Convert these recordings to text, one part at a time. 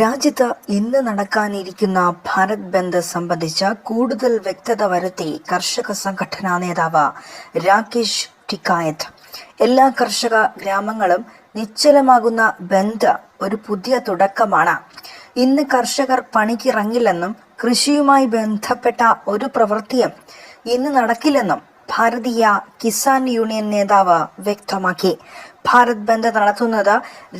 രാജ്യത്ത് ഇന്ന് നടക്കാനിരിക്കുന്ന ഭാരത് ബന്ദ് സംബന്ധിച്ച് കൂടുതൽ വ്യക്തത വരുത്തി കർഷക സംഘടനാ നേതാവ് രാകേഷ് ടിക്കായത്ത്. എല്ലാ കർഷക ഗ്രാമങ്ങളും നിശ്ചലമാകുന്ന ബന്ദ് ഒരു പുതിയ തുടക്കമാണ്. ഇന്ന് കർഷകർ പണിക്കിറങ്ങില്ലെന്നും കൃഷിയുമായി ബന്ധപ്പെട്ട ഒരു പ്രവൃത്തിയും ഇന്ന് നടക്കില്ലെന്നും ഭാരതീയ കിസാൻ യൂണിയൻ നേതാവ് വ്യക്തമാക്കി. ഭാരത് ബന്ദ് നടത്തുന്നത്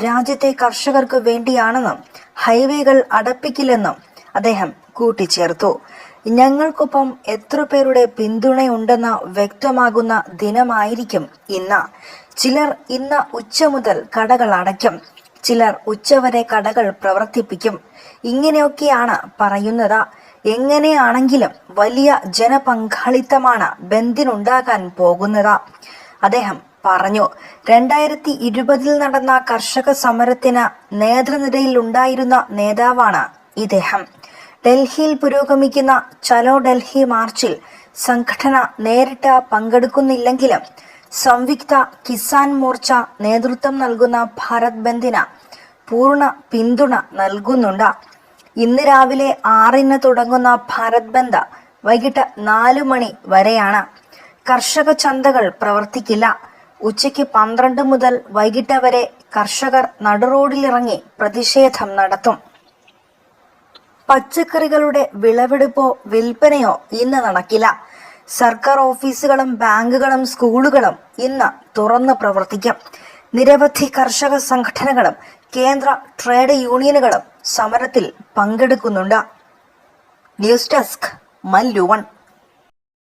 രാജ്യത്തെ കർഷകർക്ക് വേണ്ടിയാണെന്നും ഹൈവേകൾ അടപ്പിക്കില്ലെന്നും അദ്ദേഹം കൂട്ടിച്ചേർത്തു. ഞങ്ങൾക്കൊപ്പം എത്ര പേരുടെ പിന്തുണയുണ്ടെന്ന് വ്യക്തമാകുന്ന ദിനമായിരിക്കും ഇന്ന്. ചിലർ ഇന്ന് ഉച്ച മുതൽ കടകൾ അടയ്ക്കും ചിലർ ഉച്ചവരെ കടകൾ പ്രവർത്തിപ്പിക്കും. ഇങ്ങനെയൊക്കെയാണ് പറയുന്നത്. എങ്ങനെയാണെങ്കിലും വലിയ ജനപങ്കാളിത്തമാണ് ബന്ദിനുണ്ടാകാൻ പോകുന്നത്. അദ്ദേഹം പറഞ്ഞു രണ്ടായിരത്തി ഇരുപതിൽ നടന്ന കർഷക സമരത്തിന് നേതൃനിരയിൽ ഉണ്ടായിരുന്ന നേതാവാണ് ഇദ്ദേഹം. ഡൽഹിയിൽ പുരോഗമിക്കുന്ന ചലോ ഡൽഹി മാർച്ചിൽ സംഘടന നേരിട്ട് പങ്കെടുക്കുന്നില്ലെങ്കിലും സംയുക്ത കിസാൻ മോർച്ച നേതൃത്വം നൽകുന്ന ഭാരത് ബന്ദിന് പൂർണ പിന്തുണ നൽകുന്നുണ്ട്. ഇന്ന് രാവിലെ ആറിന് തുടങ്ങുന്ന ഭാരത് ബന്ദ് വൈകിട്ട് നാല് മണി വരെയാണ്. കർഷക ചന്തകൾ പ്രവർത്തിക്കില്ല. ഉച്ചയ്ക്ക് പന്ത്രണ്ട് മുതൽ വൈകിട്ട് വരെ കർഷകർ നടുറോഡിലിറങ്ങി പ്രതിഷേധം നടത്തും. പച്ചക്കറികളുടെ വിളവെടുപ്പോ വിൽപ്പനയോ ഇന്ന് നടക്കില്ല. സർക്കാർ ഓഫീസുകളും ബാങ്കുകളും സ്കൂളുകളും ഇന്ന് തുറന്ന് പ്രവർത്തിക്കും. നിരവധി കർഷക സംഘടനകളും കേന്ദ്ര ട്രേഡ് യൂണിയനുകളും സമരത്തിൽ പങ്കെടുക്കുന്നുണ്ട്. News desk Mallu one.